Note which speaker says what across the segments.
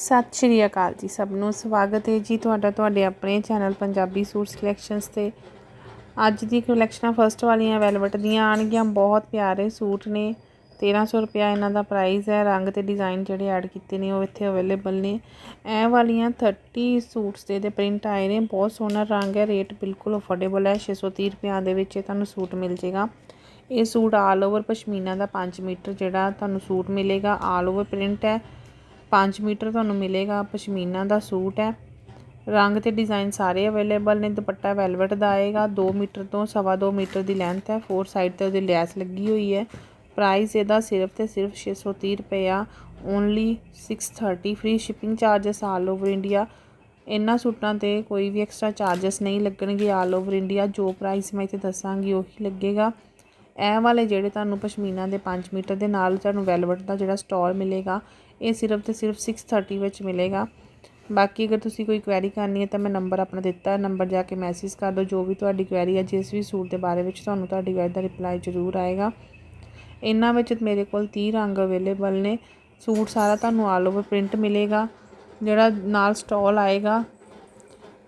Speaker 1: ਸਤਿ ਸ਼੍ਰੀ ਅਕਾਲ ਜੀ ਸਭ ਨੂੰ। ਸਵਾਗਤ ਹੈ ਜੀ ਤੁਹਾਡਾ ਤੁਹਾਡੇ ਆਪਣੇ ਚੈਨਲ ਪੰਜਾਬੀ ਸੂਟ ਸਿਲੈਕਸ਼ਨਸ ਤੇ। ਅੱਜ ਦੀ ਕਲੈਕਸ਼ਨਾਂ ਫਰਸਟ ਵਾਲੀਆਂ ਵੈਲਵਟ ਦੀਆਂ ਆਣਗੀਆਂ ਬਹੁਤ ਪਿਆਰੇ ਸੂਟ ਨੇ। 1300 ਰੁਪਿਆ ਇਹਨਾਂ ਦਾ ਪ੍ਰਾਈਸ ਹੈ। ਰੰਗ ਤੇ ਡਿਜ਼ਾਈਨ ਜਿਹੜੇ ਐਡ ਕੀਤੇ ਨੇ ਉਹ ਇੱਥੇ ਅਵੇਲੇਬਲ ਨੇ। ਇਹ ਵਾਲੀਆਂ 30 ਸੂਟਸ ਦੇ ਦੇ ਪ੍ਰਿੰਟ ਆਏ ਨੇ। ਬਹੁਤ ਸੋਹਣਾ ਰੰਗ ਹੈ। ਰੇਟ ਬਿਲਕੁਲ ਅਫੋਰਡੇਬਲ ਹੈ। 630 ਰੁਪਿਆ ਦੇ ਵਿੱਚ ਇਹ ਤੁਹਾਨੂੰ ਸੂਟ ਮਿਲ ਜੇਗਾ ਇਹ ਸੂਟ ਆਲ ਓਵਰ ਪਸ਼ਮੀਨਾ ਦਾ 5 ਮੀਟਰ ਜਿਹੜਾ ਤੁਹਾਨੂੰ ਸੂਟ ਮਿਲੇਗਾ। ਆਲ ਓਵਰ ਪ੍ਰਿੰਟ ਹੈ। 5 ਮੀਟਰ ਤੁਹਾਨੂੰ ਮਿਲੇਗਾ, ਪਸ਼ਮੀਨਾ ਦਾ ਸੂਟ ਹੈ। ਰੰਗ ਤੇ ਡਿਜ਼ਾਈਨ ਸਾਰੇ ਅਵੇਲੇਬਲ ਨੇ, ਦੁਪੱਟਾ ਵੈਲਵਟ ਦਾ ਆਏਗਾ। 2 ਮੀਟਰ ਤੋਂ 2.5 ਮੀਟਰ ਦੀ ਲੈਂਥ ਹੈ, ਫੋਰ ਸਾਈਡ ਤੇ ਉਹਦੀ ਲੈਸ ਲੱਗੀ ਹੋਈ ਹੈ। ਪ੍ਰਾਈਸ ਇਹਦਾ ਸਿਰਫ ਤੇ ਸਿਰਫ 630 ਰੁਪਏ ਆ। Only 630 free shipping charges all over India. ਇਹਨਾਂ ਸੂਟਾਂ ਤੇ ਕੋਈ ਵੀ ਐਕਸਟਰਾ ਚਾਰजेस ਨਹੀਂ ਲੱਗਣਗੇ ਆਲ ਓਵਰ ਇੰਡੀਆ। ਜੋ ਪ੍ਰਾਈਸ ਮੈਂ ਇੱਥੇ ਦੱਸਾਂਗੀ ਉਹੀ ਲੱਗੇਗਾ। ਇਹ ਵਾਲੇ ਜਿਹੜੇ ਤੁਹਾਨੂੰ ਪਸ਼ਮੀਨਾ ਦੇ 5 ਮੀਟਰ ਦੇ ਨਾਲ ਤੁਹਾਨੂੰ ਵੈਲਵਟ ਦਾ ਜਿਹੜਾ ਸਟੋਰ ਮਿਲੇਗਾ ਇਹ ਸਿਰਫ ਤੇ ਸਿਰਫ 630 ਵਿੱਚ ਮਿਲੇਗਾ। ਬਾਕੀ ਅਗਰ ਤੁਸੀਂ ਕੋਈ ਕੁਐਰੀ ਕਰਨੀ ਹੈ ਤਾਂ ਮੈਂ ਨੰਬਰ ਆਪਣਾ ਦਿੱਤਾ ਨੰਬਰ ਜਾ ਕੇ ਮੈਸੇਜ ਕਰ ਦਿਓ। ਜੋ ਵੀ ਤੁਹਾਡੀ ਕੁਐਰੀ ਹੈ, ਜਿਸ ਵੀ ਸੂਟ ਦੇ ਬਾਰੇ ਵਿੱਚ ਤੁਹਾਨੂੰ ਤੁਹਾਡੀ ਕੁਐਰੀ ਦਾ ਰਿਪਲਾਈ ਜ਼ਰੂਰ ਆਏਗਾ। ਇਹਨਾਂ ਵਿੱਚ ਮੇਰੇ ਕੋਲ 30 ਰੰਗ ਅਵੇਲੇਬਲ ਨੇ। ਸੂਟ ਸਾਰਾ ਤੁਹਾਨੂੰ ਆਲ ਓਵਰ ਪ੍ਰਿੰਟ ਮਿਲੇਗਾ। ਜਿਹੜਾ ਨਾਲ ਸਟਾਲ ਆਏਗਾ,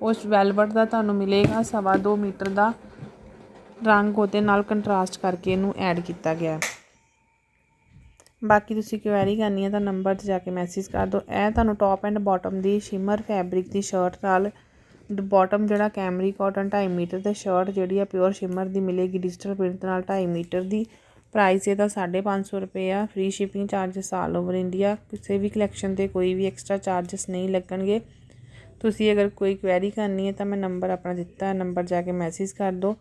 Speaker 1: ਉਸ ਵੈਲਵਟ ਦਾ ਤੁਹਾਨੂੰ ਮਿਲੇਗਾ, ਸਵਾ 2 ਮੀਟਰ ਦਾ ਰੰਗ ਉਹਦੇ ਨਾਲ ਕੰਟਰਾਸਟ ਕਰਕੇ ਇਹਨੂੰ ਐਡ ਕੀਤਾ ਗਿਆ ਹੈ। ਬਾਕੀ ਤੁਸੀਂ ਕੁਐਰੀ ਕਰਨੀ ਹੈ ਤਾਂ ਨੰਬਰ ਤੇ ਜਾ ਕੇ ਮੈਸੇਜ ਕਰ ਦਿਓ। ਇਹ ਤੁਹਾਨੂੰ ਟੌਪ ਐਂਡ ਬਾਟਮ ਦੀ ਸ਼ਿਮਰ ਫੈਬਰਿਕ ਦੀ ਸ਼ਰਟ ਨਾਲ ਬਾਟਮ ਜਿਹੜਾ ਕੈਮਰੀ ਕਾਟਨ 2.5 ਮੀਟਰ ਤੇ ਸ਼ਰਟ ਜਿਹੜੀ ਆ ਪਿਓਰ ਸ਼ਿਮਰ ਦੀ ਮਿਲੇਗੀ ਡਿਜੀਟਲ ਪ੍ਰਿੰਟ ਨਾਲ 2.5 ਮੀਟਰ ਦੀ। ਪ੍ਰਾਈਸ ਇਹਦਾ 550 ਰੁਪਏ ਆ। Free shipping charges all over India ਕਿਸੇ ਵੀ ਕਲੈਕਸ਼ਨ ਤੇ ਕੋਈ ਵੀ ਐਕਸਟਰਾ ਚਾਰजेस ਨਹੀਂ ਲੱਗਣਗੇ। ਤੁਸੀਂ ਅਗਰ ਕੋਈ ਕੁਐਰੀ ਕਰਨੀ ਹੈ ਤਾਂ ਮੈਂ ਨੰਬਰ ਆਪਣਾ ਦਿੱਤਾ। ਨੰਬਰ ਜਾ ਕੇ ਮੈਸੇਜ ਕਰ ਦਿਓ।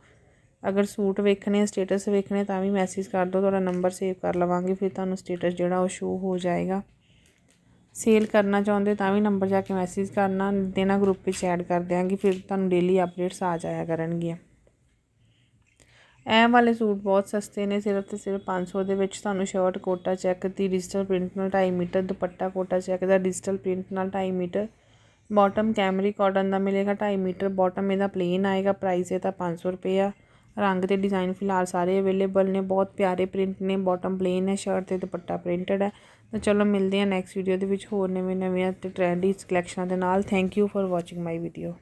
Speaker 1: ਅਗਰ ਸੂਟ ਵੇਖਣੇ ਸਟੇਟਸ ਵੇਖਣੇ ਤਾਂ ਵੀ ਮੈਸੇਜ ਕਰ ਦਿਓ, ਤੁਹਾਡਾ ਨੰਬਰ ਸੇਵ ਕਰ ਲਵਾਂਗੇ, ਫਿਰ ਤੁਹਾਨੂੰ ਸਟੇਟਸ ਜਿਹੜਾ ਉਹ ਸ਼ੋ ਹੋ ਜਾਏਗਾ। ਸੇਲ ਕਰਨਾ ਚਾਹੁੰਦੇ ਤਾਂ ਵੀ ਨੰਬਰ ਜਾ ਕੇ ਮੈਸੇਜ ਕਰਨਾ ਦੇਣਾ ਗਰੁੱਪ ਵਿੱਚ ਐਡ ਕਰ ਦਿਆਂਗੇ, ਫਿਰ ਤੁਹਾਨੂੰ ਡੇਲੀ ਅਪਡੇਟਸ ਆ ਜਾਇਆ ਕਰਨਗੀਆਂ। ਇਹ ਵਾਲੇ ਸੂਟ ਬਹੁਤ ਸਸਤੇ ਨੇ, ਸਿਰਫ ਤੇ ਸਿਰਫ 500 ਦੇ ਵਿੱਚ ਤੁਹਾਨੂੰ ਸ਼ਰਟ ਕੋਟਾ ਚੈੱਕ ਦੀ ਡਿਜੀਟਲ ਪ੍ਰਿੰਟ ਨਾਲ 2.5 ਮੀਟਰ, ਦੁਪੱਟਾ ਕੋਟਾ ਚੈੱਕ ਦਾ ਡਿਜੀਟਲ ਪ੍ਰਿੰਟ ਨਾਲ 2.5 ਮੀਟਰ ਬਾਟਮ ਕੈਮਰੀ ਕਾਟਨ ਦਾ ਮਿਲੇਗਾ 2.5 ਮੀਟਰ ਬਾਟਮ ਇਹਦਾ ਪਲੇਨ ਆਏਗਾ ਪ੍ਰਾਈਸ ਇਹਦਾ 500 ਰੁਪਏ ਆ। ਰੰਗ ਤੇ ਡਿਜ਼ਾਈਨ ਫਿਲਹਾਲ ਸਾਰੇ ਅਵੇਲੇਬਲ ਨੇ, ਬਹੁਤ ਪਿਆਰੇ ਪ੍ਰਿੰਟ ਨੇ ਬਾਟਮ ਪਲੇਨ ਹੈ ਸ਼ਰਟ ਤੇ ਦੁਪੱਟਾ ਪ੍ਰਿੰਟਡ ਹੈ। ਤਾਂ ਚਲੋ ਮਿਲਦੇ ਹਾਂ ਨੈਕਸਟ ਵੀਡੀਓ ਦੇ ਵਿੱਚ ਹੋਰ ਨਵੇਂ ਨਵੇਂ ਤੇ ਟ੍ਰੈਂਡੀ ਕਲੈਕਸ਼ਨਾਂ ਦੇ ਨਾਲ। Thank you for watching my video